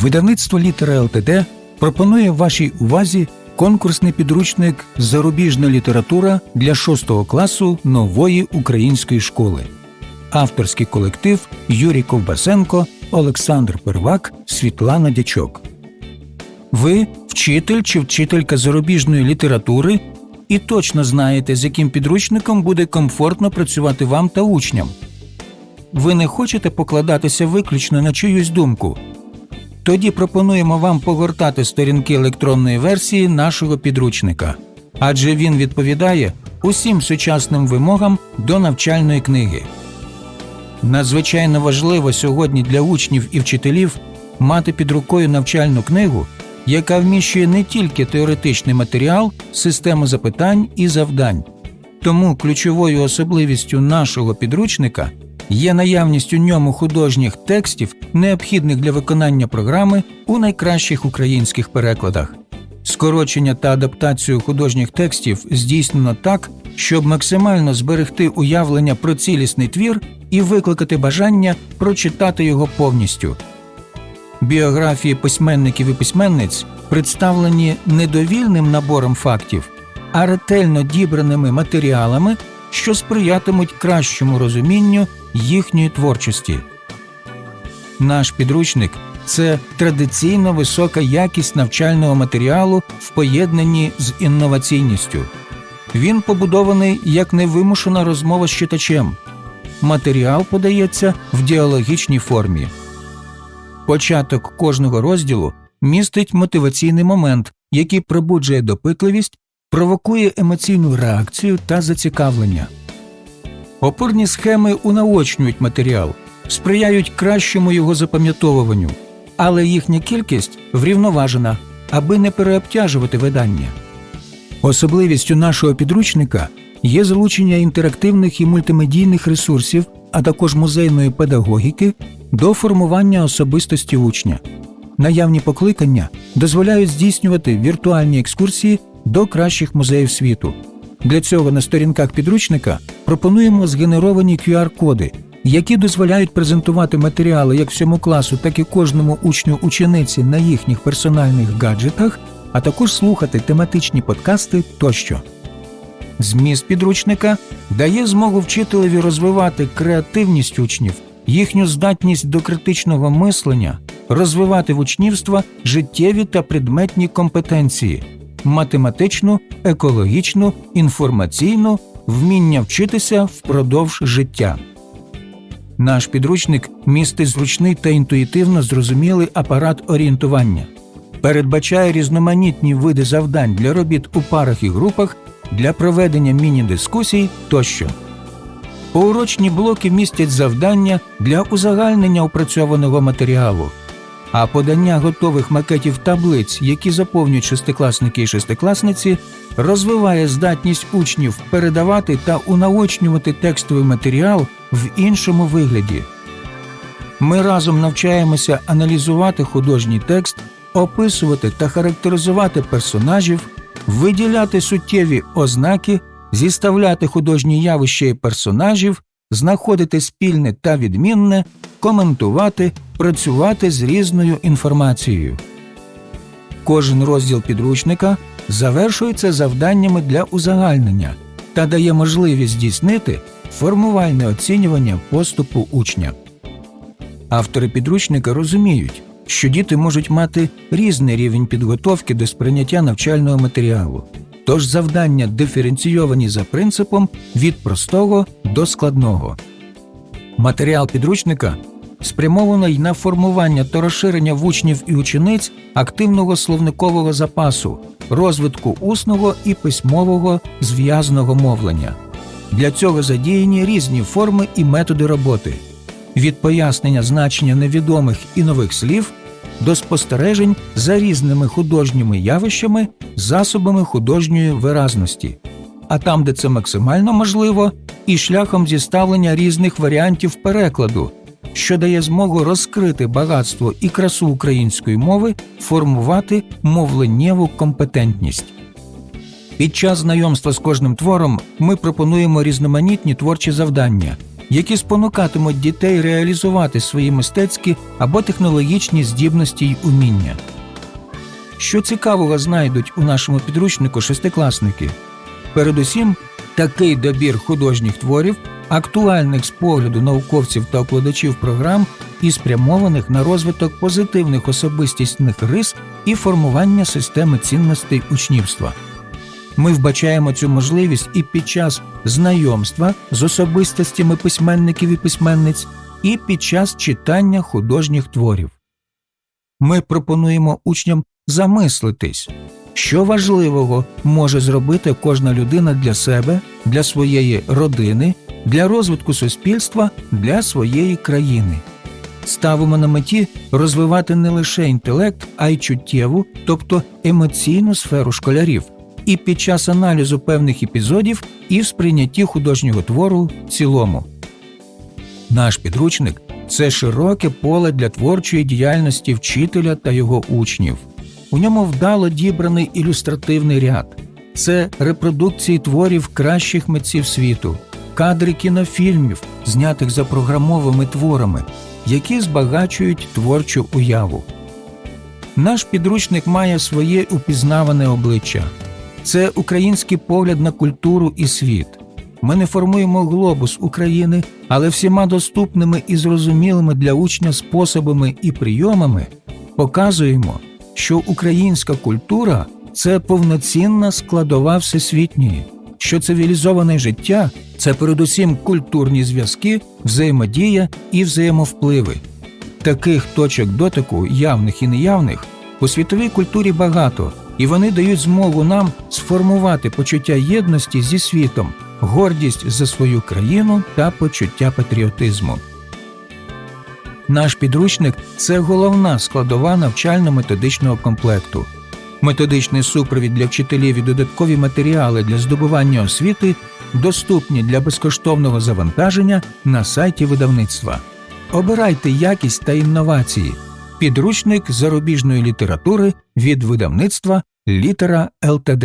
Видавництво Літера ЛТД пропонує вашій увазі конкурсний підручник Зарубіжна література для 6 класу нової української школи. Авторський колектив Юрій Ковбасенко, Олександр Первак, Світлана Дячок. Ви вчитель чи вчителька зарубіжної літератури і точно знаєте, з яким підручником буде комфортно працювати вам та учням. Ви не хочете покладатися виключно на чиюсь думку. Тоді пропонуємо вам погортати сторінки електронної версії нашого підручника, адже він відповідає усім сучасним вимогам до навчальної книги. Надзвичайно важливо сьогодні для учнів і вчителів мати під рукою навчальну книгу, яка вміщує не тільки теоретичний матеріал, систему запитань і завдань. Тому ключовою особливістю нашого підручника є наявність у ньому художніх текстів, необхідних для виконання програми у найкращих українських перекладах. Скорочення та адаптацію художніх текстів здійснено так, щоб максимально зберегти уявлення про цілісний твір і викликати бажання прочитати його повністю. Біографії письменників і письменниць представлені не довільним набором фактів, а ретельно дібраними матеріалами, що сприятимуть кращому розумінню їхньої творчості. Наш підручник це традиційно висока якість навчального матеріалу в поєднанні з інноваційністю. Він побудований як невимушена розмова з читачем. Матеріал подається в діалогічній формі. Початок кожного розділу містить мотиваційний момент, який пробуджує допитливість, провокує емоційну реакцію та зацікавлення. Опорні схеми унаочнюють матеріал, сприяють кращому його запам'ятовуванню, але їхня кількість врівноважена, аби не переобтяжувати видання. Особливістю нашого підручника є залучення інтерактивних і мультимедійних ресурсів, а також музейної педагогіки до формування особистості учня. Наявні покликання дозволяють здійснювати віртуальні екскурсії до кращих музеїв світу. Для цього на сторінках підручника пропонуємо згенеровані QR-коди, які дозволяють презентувати матеріали як всьому класу, так і кожному учню учениці на їхніх персональних гаджетах, а також слухати тематичні подкасти тощо. Зміст підручника дає змогу вчителеві розвивати креативність учнів, їхню здатність до критичного мислення, розвивати в учнівства життєві та предметні компетенції, математичну, екологічну, інформаційну, вміння вчитися впродовж життя. Наш підручник містить зручний та інтуїтивно зрозумілий апарат орієнтування, передбачає різноманітні види завдань для робіт у парах і групах, для проведення міні-дискусій тощо. Поурочні блоки містять завдання для узагальнення опрацьованого матеріалу, а подання готових макетів таблиць, які заповнюють шестикласники і шестикласниці, розвиває здатність учнів передавати та унаочнювати текстовий матеріал в іншому вигляді. Ми разом навчаємося аналізувати художній текст, описувати та характеризувати персонажів, виділяти суттєві ознаки, зіставляти художні явища і персонажів, знаходити спільне та відмінне, коментувати, працювати з різною інформацією. Кожен розділ підручника завершується завданнями для узагальнення та дає можливість здійснити формувальне оцінювання поступу учня. Автори підручника розуміють, що діти можуть мати різний рівень підготовки до сприйняття навчального матеріалу, тож завдання диференційовані за принципом від простого до складного. Матеріал підручника спрямований на формування та розширення в учнів і учениць активного словникового запасу, розвитку усного і письмового зв'язного мовлення. Для цього задіяні різні форми і методи роботи від пояснення значення невідомих і нових слів до спостережень за різними художніми явищами, засобами художньої виразності, а там, де це максимально можливо, і шляхом зіставлення різних варіантів перекладу, що дає змогу розкрити багатство і красу української мови, формувати мовленнєву компетентність. Під час знайомства з кожним твором ми пропонуємо різноманітні творчі завдання, які спонукатимуть дітей реалізувати свої мистецькі або технологічні здібності й уміння. Що цікавого знайдуть у нашому підручнику шестикласники? Передусім, такий добір художніх творів, актуальних з погляду науковців та окладачів програм і спрямованих на розвиток позитивних особистісних рис і формування системи цінностей учнівства. Ми вбачаємо цю можливість і під час знайомства з особистостями письменників і письменниць, і під час читання художніх творів. Ми пропонуємо учням замислитись, що важливого може зробити кожна людина для себе, для своєї родини, для розвитку суспільства, для своєї країни. Ставимо на меті розвивати не лише інтелект, а й чуттєву, тобто емоційну сферу школярів, і під час аналізу певних епізодів, і в сприйнятті художнього твору в цілому. Наш підручник це широке поле для творчої діяльності вчителя та його учнів. У ньому вдало дібраний ілюстративний ряд, це репродукції творів кращих митців світу, кадри кінофільмів, знятих за програмовими творами, які збагачують творчу уяву. Наш підручник має своє упізнаване обличчя. Це український погляд на культуру і світ. Ми не формуємо глобус України, але всіма доступними і зрозумілими для учня способами і прийомами показуємо, що українська культура це повноцінна складова всесвітньої, що цивілізоване життя це передусім культурні зв'язки, взаємодія і взаємовпливи. Таких точок дотику, явних і неявних, у світовій культурі багато, і вони дають змогу нам сформувати почуття єдності зі світом, гордість за свою країну та почуття патріотизму. Наш підручник це головна складова навчально-методичного комплекту. Методичний супровід для вчителів і додаткові матеріали для здобування освіти доступні для безкоштовного завантаження на сайті видавництва. Обирайте якість та інновації. Підручник зарубіжної літератури від видавництва Літера ЛТД.